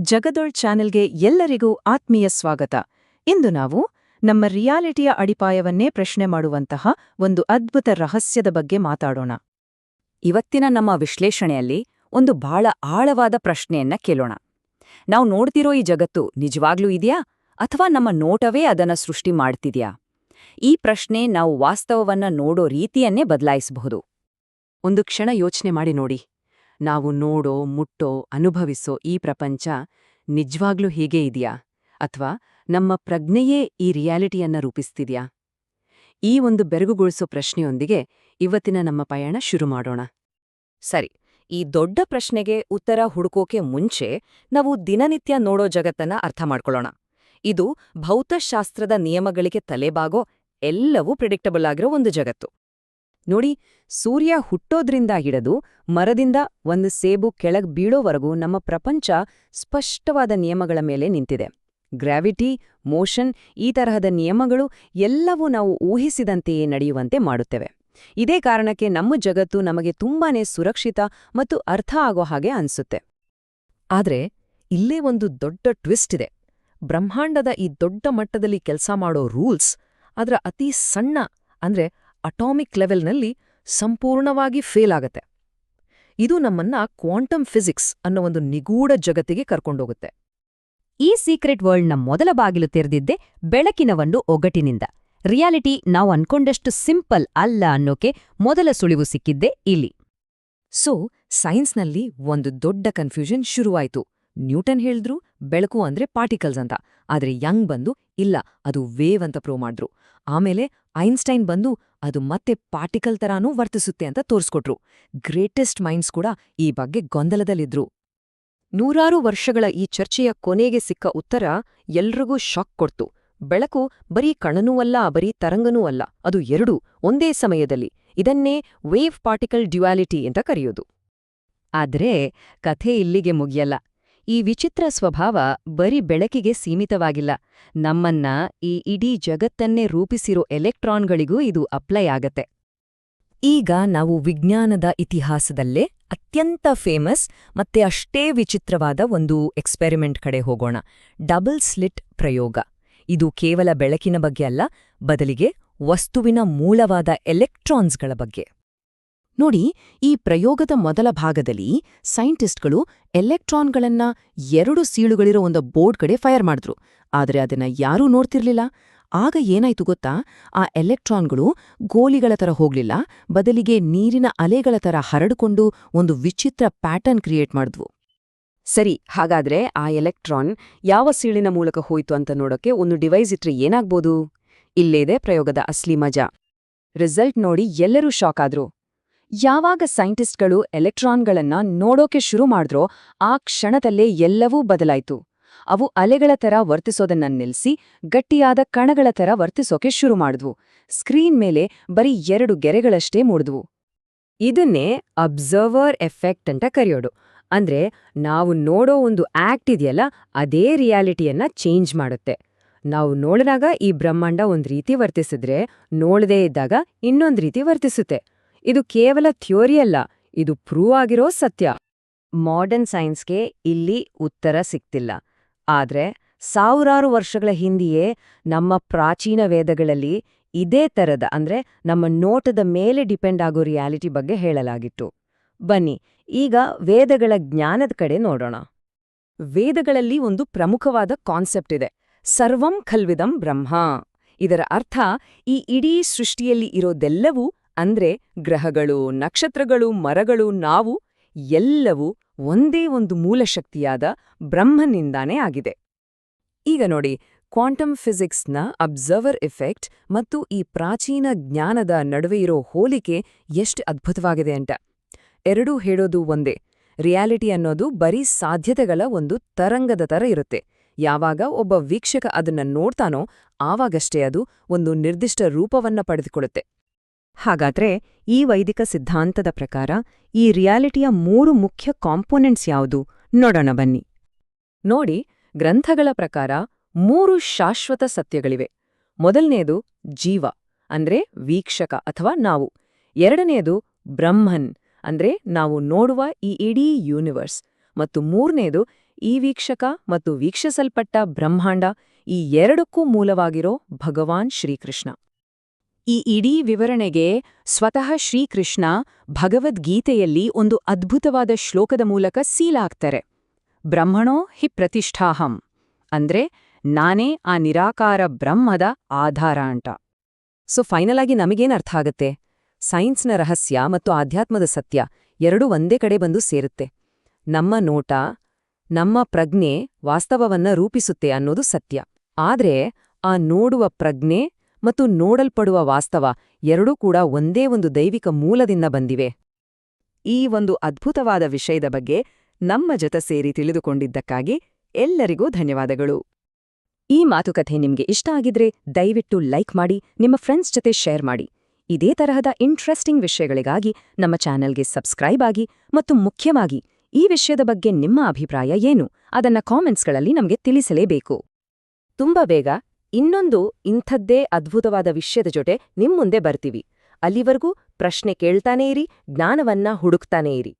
ಜಗದೊಳ್ ಚಾನೆಲ್ಗೆ ಎಲ್ಲರಿಗೂ ಆತ್ಮೀಯ ಸ್ವಾಗತ. ಇಂದು ನಾವು ನಮ್ಮ ರಿಯಾಲಿಟಿಯ ಅಡಿಪಾಯವನ್ನೇ ಪ್ರಶ್ನೆ ಮಾಡುವಂತಹ ಒಂದು ಅದ್ಭುತ ರಹಸ್ಯದ ಬಗ್ಗೆ ಮಾತಾಡೋಣ. ಇವತ್ತಿನ ನಮ್ಮ ವಿಶ್ಲೇಷಣೆಯಲ್ಲಿ ಒಂದು ಬಹಳ ಆಳವಾದ ಪ್ರಶ್ನೆಯನ್ನ ಕೇಳೋಣ. ನಾವು ನೋಡ್ತಿರೋ ಈ ಜಗತ್ತು ನಿಜವಾಗ್ಲೂ ಇದೆಯಾ? ಅಥವಾ ನಮ್ಮ ನೋಟವೇ ಅದನ್ನ ಸೃಷ್ಟಿ ಮಾಡ್ತಿದ್ಯಾ? ಈ ಪ್ರಶ್ನೆ ನಾವು ವಾಸ್ತವವನ್ನ ನೋಡೋ ರೀತಿಯನ್ನೇ ಬದಲಾಯಿಸಬಹುದು. ಒಂದು ಕ್ಷಣ ಯೋಚನೆ ಮಾಡಿ ನೋಡಿ. ನಾವು ನೋಡೋ, ಮುಟ್ಟೋ, ಅನುಭವಿಸೋ ಈ ಪ್ರಪಂಚ ನಿಜವಾಗ್ಲೂ ಹೀಗೆ ಇದೆಯಾ? ಅಥವಾ ನಮ್ಮ ಪ್ರಜ್ಞೆಯೇ ಈ ರಿಯಾಲಿಟಿಯನ್ನ ರೂಪಿಸ್ತಿದ್ಯಾ? ಈ ಒಂದು ಬೆರಗುಗೊಳಿಸೋ ಪ್ರಶ್ನೆಯೊಂದಿಗೆ ಇವತ್ತಿನ ನಮ್ಮ ಪಯಣ ಶುರು ಮಾಡೋಣ. ಸರಿ, ಈ ದೊಡ್ಡ ಪ್ರಶ್ನೆಗೆ ಉತ್ತರ ಹುಡುಕೋಕೆ ಮುಂಚೆ ನಾವು ದಿನನಿತ್ಯ ನೋಡೋ ಜಗತ್ತನ್ನ ಅರ್ಥ ಮಾಡ್ಕೊಳ್ಳೋಣ. ಇದು ಭೌತಶಾಸ್ತ್ರದ ನಿಯಮಗಳಿಗೆ ತಲೆಬಾಗೋ ಎಲ್ಲವೂ ಪ್ರಿಡಿಕ್ಟಬಲ್ ಆಗಿರೋ ಒಂದು ಜಗತ್ತು. ನೋಡಿ, ಸೂರ್ಯ ಹುಟ್ಟೋದ್ರಿಂದ ಹಿಡಿದು ಮರದಿಂದ ಒಂದು ಸೇಬು ಕೆಳಗ್ ಬೀಳೋವರೆಗೂ ನಮ್ಮ ಪ್ರಪಂಚ ಸ್ಪಷ್ಟವಾದ ನಿಯಮಗಳ ಮೇಲೆ ನಿಂತಿದೆ. ಗ್ರಾವಿಟಿ, ಮೋಷನ್ ಈ ತರಹದ ನಿಯಮಗಳು ಎಲ್ಲವೂ ನಾವು ಊಹಿಸಿದಂತೆಯೇ ನಡೆಯುವಂತೆ ಮಾಡುತ್ತವೆ. ಇದೇ ಕಾರಣಕ್ಕೆ ನಮ್ಮ ಜಗತ್ತು ನಮಗೆ ತುಂಬಾನೇ ಸುರಕ್ಷಿತ ಮತ್ತು ಅರ್ಥ ಆಗೋ ಹಾಗೆ ಅನ್ಸುತ್ತೆ. ಆದರೆ, ಇಲ್ಲೇ ಒಂದು ದೊಡ್ಡ ಟ್ವಿಸ್ಟ್ ಇದೆ. ಬ್ರಹ್ಮಾಂಡದ ಈ ದೊಡ್ಡ ಮಟ್ಟದಲ್ಲಿ ಕೆಲಸ ಮಾಡೋ ರೂಲ್ಸ್, ಅದರ ಅತಿ ಸಣ್ಣ, ಅಂದ್ರೆ ಅಟಾಮಿಕ್ ಲೆವೆಲ್ನಲ್ಲಿ ಸಂಪೂರ್ಣವಾಗಿ ಫೇಲ್ ಆಗತ್ತೆ. ಇದು ನಮ್ಮನ್ನ ಕ್ವಾಂಟಮ್ ಫಿಸಿಕ್ಸ್ ಅನ್ನೋ ಒಂದು ನಿಗೂಢ ಜಗತ್ತಿಗೆ ಕರ್ಕೊಂಡೋಗುತ್ತೆ. ಈ ಸೀಕ್ರೆಟ್ ವರ್ಲ್ಡ್ನ ಮೊದಲ ಬಾಗಿಲು ತೆರೆದಿದ್ದೆ ಬೆಳಕಿನ ಒಂದು ಒಗಟಿನಿಂದ. ರಿಯಾಲಿಟಿ ನಾವು ಅನ್ಕೊಂಡಷ್ಟು ಸಿಂಪಲ್ ಅಲ್ಲ ಅನ್ನೋಕೆ ಮೊದಲ ಸುಳಿವು ಸಿಕ್ಕಿದ್ದೆ ಇಲ್ಲಿ. ಸೊ, ಸೈನ್ಸ್ನಲ್ಲಿ ಒಂದು ದೊಡ್ಡ ಕನ್ಫ್ಯೂಷನ್ ಶುರುವಾಯ್ತು. ನ್ಯೂಟನ್ ಹೇಳಿದ್ರು ಬೆಳಕು ಅಂದ್ರೆ ಪಾರ್ಟಿಕಲ್ಸ್ ಅಂತ. ಆದ್ರೆ ಯಂಗ್ ಬಂದು ಇಲ್ಲ, ಅದು ವೇವ್ ಅಂತ ಪ್ರೂವ್ ಮಾಡಿದ್ರು. ಆಮೇಲೆ ಐನ್ಸ್ಟೈನ್ ಬಂದು ಅದು ಮತ್ತೆ ಪಾರ್ಟಿಕಲ್ ತರಾನೂ ವರ್ತಿಸುತ್ತೆ ಅಂತ ತೋರಿಸ್ಕೊಟ್ರು. ಗ್ರೇಟೆಸ್ಟ್ ಮೈಂಡ್ಸ್ ಕೂಡ ಈ ಬಗ್ಗೆ ಗೊಂದಲದಲ್ಲಿದ್ರು. ನೂರಾರು ವರ್ಷಗಳ ಈ ಚರ್ಚೆಯ ಕೊನೆಗೆ ಸಿಕ್ಕ ಉತ್ತರ ಎಲ್ರಿಗೂ ಶಾಕ್ ಕೊಡ್ತು. ಬೆಳಕು ಬರೀ ಕಣನೂ ಅಲ್ಲ, ಬರೀ ತರಂಗನೂ ಅಲ್ಲ, ಅದು ಎರಡೂ ಒಂದೇ ಸಮಯದಲ್ಲಿ. ಇದನ್ನೇ ವೇವ್ ಪಾರ್ಟಿಕಲ್ ಡ್ಯುಯಾಲಿಟಿ ಅಂತ ಕರೆಯೋದು. ಆದ್ರೆ ಕಥೆ ಇಲ್ಲಿಗೆ ಮುಗಿಯಲ್ಲ. ಈ ವಿಚಿತ್ರ ಸ್ವಭಾವ ಬರೀ ಬೆಳಕಿಗೆ ಸೀಮಿತವಾಗಿಲ್ಲ. ನಮ್ಮನ್ನ ಈ ಇಡೀ ಜಗತ್ತನ್ನೇ ರೂಪಿಸಿರೋ ಎಲೆಕ್ಟ್ರಾನ್ಗಳಿಗೂ ಇದು ಅಪ್ಲೈ ಆಗತ್ತೆ. ಈಗ ನಾವು ವಿಜ್ಞಾನದ ಇತಿಹಾಸದಲ್ಲೇ ಅತ್ಯಂತ ಫೇಮಸ್ ಮತ್ತೆ ಅಷ್ಟೇ ವಿಚಿತ್ರವಾದ ಒಂದು ಎಕ್ಸ್ಪೆರಿಮೆಂಟ್ ಕಡೆ ಹೋಗೋಣ. ಡಬಲ್ ಸ್ಲಿಟ್ ಪ್ರಯೋಗ. ಇದು ಕೇವಲ ಬೆಳಕಿನ ಬಗ್ಗೆ ಅಲ್ಲ, ಬದಲಿಗೆ ವಸ್ತುವಿನ ಮೂಲವಾದ ಎಲೆಕ್ಟ್ರಾನ್ಸ್ಗಳ ಬಗ್ಗೆ. ನೋಡಿ, ಈ ಪ್ರಯೋಗದ ಮೊದಲ ಭಾಗದಲ್ಲಿ ಸೈಂಟಿಸ್ಟ್ಗಳು ಎಲೆಕ್ಟ್ರಾನ್ಗಳನ್ನ ಎರಡು ಸೀಳುಗಳಿರೋ ಒಂದು ಬೋರ್ಡ್ ಕಡೆ ಫೈರ್ ಮಾಡಿದ್ರು. ಆದರೆ ಅದನ್ನ ಯಾರೂ ನೋಡ್ತಿರ್ಲಿಲ್ಲ. ಆಗ ಏನಾಯ್ತು ಗೊತ್ತಾ? ಆ ಎಲೆಕ್ಟ್ರಾನ್ಗಳು ಗೋಲಿಗಳ ತರ ಹೋಗ್ಲಿಲ್ಲ. ಬದಲಿಗೆ ನೀರಿನ ಅಲೆಗಳ ತರ ಹರಡಿಕೊಂಡು ಒಂದು ವಿಚಿತ್ರ ಪ್ಯಾಟರ್ನ್ ಕ್ರಿಯೇಟ್ ಮಾಡಿದ್ವು. ಸರಿ, ಹಾಗಾದ್ರೆ ಆ ಎಲೆಕ್ಟ್ರಾನ್ ಯಾವ ಸೀಳಿನ ಮೂಲಕ ಹೋಯ್ತು ಅಂತ ನೋಡೋಕೆ ಒಂದು ಡಿವೈಸ್ ಇಟ್ರೆ ಏನಾಗ್ಬೋದು? ಇಲ್ಲೇದೆ ಪ್ರಯೋಗದ ಅಸ್ಲಿ ಮಜಾ. ರಿಸಲ್ಟ್ ನೋಡಿ ಎಲ್ಲರೂ ಶಾಕ್ ಆದ್ರು. ಯಾವಾಗ ಸೈಂಟಿಸ್ಟ್ಗಳು ಎಲೆಕ್ಟ್ರಾನ್ಗಳನ್ನ ನೋಡೋಕೆ ಶುರು ಮಾಡಿದ್ರೋ ಆ ಕ್ಷಣದಲ್ಲೇ ಎಲ್ಲವೂ ಬದಲಾಯಿತು. ಅವು ಅಲೆಗಳ ತರ ವರ್ತಿಸೋದನ್ನ ನಿಲ್ಲಿಸಿ ಗಟ್ಟಿಯಾದ ಕಣಗಳ ತರ ವರ್ತಿಸೋಕೆ ಶುರು ಮಾಡಿದ್ವು. ಸ್ಕ್ರೀನ್ ಮೇಲೆ ಬರೀ ಎರಡು ಗೆರೆಗಳಷ್ಟೇ ಮೂಡಿದ್ವು. ಇದನ್ನೇ ಅಬ್ಸರ್ವರ್ ಎಫೆಕ್ಟ್ ಅಂತ ಕರೆಯೋಡು ಅಂದ್ರೆ ನಾವು ನೋಡೋ ಒಂದು ಆಕ್ಟ್ ಇದೆಯಲ್ಲ, ಅದೇ ರಿಯಾಲಿಟಿಯನ್ನ ಚೇಂಜ್ ಮಾಡುತ್ತೆ. ನಾವು ನೋಡಿದಾಗ ಈ ಬ್ರಹ್ಮಾಂಡ ಒಂದು ರೀತಿ ವರ್ತಿಸಿದ್ರೆ, ನೋಡದೇ ಇದ್ದಾಗ ಇನ್ನೊಂದು ರೀತಿ ವರ್ತಿಸುತ್ತೆ. ಇದು ಕೇವಲ ಥ್ಯೋರಿ ಅಲ್ಲ, ಇದು ಪ್ರೂವ್ ಆಗಿರೋ ಸತ್ಯ. ಮಾಡರ್ನ್ ಸೈನ್ಸ್ಗೆ ಇಲ್ಲಿ ಉತ್ತರ ಸಿಕ್ತಿಲ್ಲ. ಆದ್ರೆ, ಸಾವಿರಾರು ವರ್ಷಗಳ ಹಿಂದೆಯೇ ನಮ್ಮ ಪ್ರಾಚೀನ ವೇದಗಳಲ್ಲಿ ಇದೇ ತರದ, ಅಂದ್ರೆ ನಮ್ಮ ನೋಟದ ಮೇಲೆ ಡಿಪೆಂಡ್ ಆಗೋ ರಿಯಾಲಿಟಿ ಬಗ್ಗೆ ಹೇಳಲಾಗಿತ್ತು. ಬನ್ನಿ, ಈಗ ವೇದಗಳ ಜ್ಞಾನದ ಕಡೆ ನೋಡೋಣ. ವೇದಗಳಲ್ಲಿ ಒಂದು ಪ್ರಮುಖವಾದ ಕಾನ್ಸೆಪ್ಟ್ ಇದೆ, ಸರ್ವಂ ಖಲ್ವಿದಂ ಬ್ರಹ್ಮ. ಇದರ ಅರ್ಥ ಈ ಇಡೀ ಸೃಷ್ಟಿಯಲ್ಲಿ ಇರೋದೆಲ್ಲವೂ ಅಂದ್ರೆ ಗ್ರಹಗಳು, ನಕ್ಷತ್ರಗಳು, ಮರಗಳು, ನಾವು ಎಲ್ಲವೂ ಒಂದೇ ಒಂದು ಮೂಲಶಕ್ತಿಯಾದ ಬ್ರಹ್ಮನಿಂದಾನೇ ಆಗಿದೆ. ಈಗ ನೋಡಿ, ಕ್ವಾಂಟಮ್ ಫಿಸಿಕ್ಸ್ನ ಅಬ್ಸರ್ವರ್ ಎಫೆಕ್ಟ್ ಮತ್ತು ಈ ಪ್ರಾಚೀನ ಜ್ಞಾನದ ನಡುವೆ ಇರೋ ಹೋಲಿಕೆ ಎಷ್ಟು ಅದ್ಭುತವಾಗಿದೆ ಅಂತ. ಎರಡೂ ಹೇಳೋದು ಒಂದೇ, ರಿಯಾಲಿಟಿ ಅನ್ನೋದು ಬರೀ ಸಾಧ್ಯತೆಗಳ ಒಂದು ತರಂಗದ ತರ ಇರುತ್ತೆ. ಯಾವಾಗ ಒಬ್ಬ ವೀಕ್ಷಕ ಅದನ್ನ ನೋಡ್ತಾನೋ, ಆವಾಗಷ್ಟೇ ಅದು ಒಂದು ನಿರ್ದಿಷ್ಟ ರೂಪವನ್ನ ಪಡೆದುಕೊಳ್ಳುತ್ತೆ. ಹಾಗಾದ್ರೆ ಈ ವೈದಿಕ ಸಿದ್ಧಾಂತದ ಪ್ರಕಾರ ಈ ರಿಯಾಲಿಟಿಯ ಮೂರು ಮುಖ್ಯ ಕಾಂಪೋನೆಂಟ್ಸ್ ಯಾವುದು? ನೋಡೋಣ ಬನ್ನಿ. ನೋಡಿ, ಗ್ರಂಥಗಳ ಪ್ರಕಾರ ಮೂರು ಶಾಶ್ವತ ಸತ್ಯಗಳಿವೆ. ಮೊದಲನೆಯದು ಜೀವ, ಅಂದ್ರೆ ವೀಕ್ಷಕ ಅಥವಾ ನಾವು. ಎರಡನೆಯದು ಬ್ರಹ್ಮನ್, ಅಂದ್ರೆ ನಾವು ನೋಡುವ ಈ ಇಡೀ ಯೂನಿವರ್ಸ್. ಮತ್ತು ಮೂರನೆಯದು ಈ ವೀಕ್ಷಕ ಮತ್ತು ವೀಕ್ಷಿಸಲ್ಪಟ್ಟ ಬ್ರಹ್ಮಾಂಡ ಈ ಎರಡಕ್ಕೂ ಮೂಲವಾಗಿರೋ ಭಗವಾನ್ ಶ್ರೀಕೃಷ್ಣ. ಈ ಇಡೀ ವಿವರಣೆಗೆ ಸ್ವತಃ ಶ್ರೀಕೃಷ್ಣ ಭಗವದ್ಗೀತೆಯಲ್ಲಿ ಒಂದು ಅದ್ಭುತವಾದ ಶ್ಲೋಕದ ಮೂಲಕ ಸೀಲಾಗ್ತಾರೆ. ಬ್ರಹ್ಮಣೋ ಹಿ ಪ್ರತಿಷ್ಠಾಹಂ. ಅಂದ್ರೆ, ನಾನೇ ಆ ನಿರಾಕಾರ ಬ್ರಹ್ಮದ ಆಧಾರ ಅಂಟ ಸೊ ಫೈನಲ್ ಆಗಿ ನಮಗೇನ್ ಅರ್ಥ ಆಗತ್ತೆ? ಸೈನ್ಸ್ನ ರಹಸ್ಯ ಮತ್ತು ಆಧ್ಯಾತ್ಮದ ಸತ್ಯ ಎರಡೂ ಒಂದೇ ಕಡೆ ಬಂದು ಸೇರುತ್ತೆ. ನಮ್ಮ ನೋಟ, ನಮ್ಮ ಪ್ರಜ್ಞೆ ವಾಸ್ತವವನ್ನ ರೂಪಿಸುತ್ತೆ ಅನ್ನೋದು ಸತ್ಯ. ಆದ್ರೆ, ಆ ನೋಡುವ ಪ್ರಜ್ಞೆ ಮತ್ತು ನೋಡಲ್ಪಡುವ ವಾಸ್ತವ ಎರಡೂ ಕೂಡ ಒಂದೇ ಒಂದು ದೈವಿಕ ಮೂಲದಿಂದ ಬಂದಿವೆ. ಈ ಒಂದು ಅದ್ಭುತವಾದ ವಿಷಯದ ಬಗ್ಗೆ ನಮ್ಮ ಜೊತೆ ಸೇರಿ ತಿಳಿದುಕೊಂಡಿದ್ದಕ್ಕಾಗಿ ಎಲ್ಲರಿಗೂ ಧನ್ಯವಾದಗಳು. ಈ ಮಾತುಕತೆ ನಿಮ್ಗೆ ಇಷ್ಟ ಆಗಿದ್ರೆ ದಯವಿಟ್ಟು ಲೈಕ್ ಮಾಡಿ, ನಿಮ್ಮ ಫ್ರೆಂಡ್ಸ್ ಜೊತೆ ಶೇರ್ ಮಾಡಿ. ಇದೇ ತರಹದ ಇಂಟ್ರೆಸ್ಟಿಂಗ್ ವಿಷಯಗಳಿಗಾಗಿ ನಮ್ಮ ಚಾನೆಲ್ಗೆ ಸಬ್ಸ್ಕ್ರೈಬ್ ಆಗಿ ಮತ್ತು ಮುಖ್ಯವಾಗಿ ಈ ವಿಷಯದ ಬಗ್ಗೆ ನಿಮ್ಮ ಅಭಿಪ್ರಾಯ ಏನು ಅದನ್ನ ಕಾಮೆಂಟ್ಸ್ಗಳಲ್ಲಿ ನಮಗೆ ತಿಳಿಸಲೇಬೇಕು. ತುಂಬಾ ಬೇಗ ಇನ್ನೊಂದು ಇಂಥದ್ದೇ ಅದ್ಭುತವಾದ ವಿಷಯದ ಜೊತೆ ನಿಮ್ಮುಂದೆ ಬರ್ತೀವಿ. ಅಲ್ಲಿವರೆಗೂ ಪ್ರಶ್ನೆ ಕೇಳ್ತಾನೇ ಇರಿ ಜ್ಞಾನವನ್ನ ಹುಡುಕ್ತಾನೇ ಇರಿ.